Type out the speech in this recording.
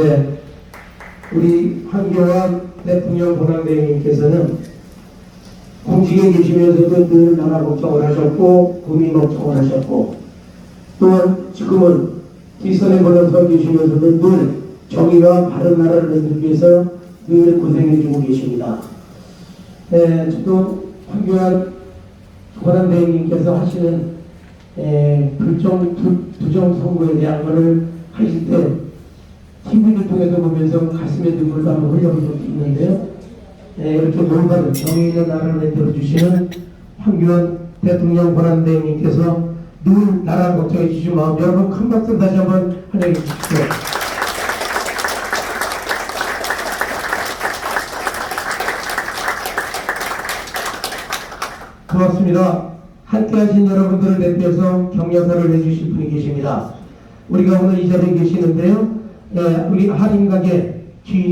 네, 우리 황교안 대통령 권한대행님께서는 공직에 계시면서도 늘 나라 걱정을 하셨고 국민 걱정을 하셨고 또한 지금은 뒷선에 걸어서 계시면서도 늘 정의와 바른 나라를 만들기 위해서 늘 고생해주고 계십니다. 네, 저도 황교안 권한대행님께서 하시는 에, 불정 부, 부정 선거에 대한 것을 하실 때 보면서 가슴에 눈물도 한번 흘려본 적도 있는데요. 에, 이렇게 올바른 정의 있는 나라를 만들어 주시는 황교안 대통령 권한대행님께서 늘 나라 걱정해 주신 마음 여러분 큰 박수 다시 한번 환영해 주십시오. 고맙습니다. 함께 하신 여러분들을 대표해서 격려사를 해주실 분이 계십니다. 우리가 오늘 이 자리에 계시는데요. 예, 우리 할인가게 주인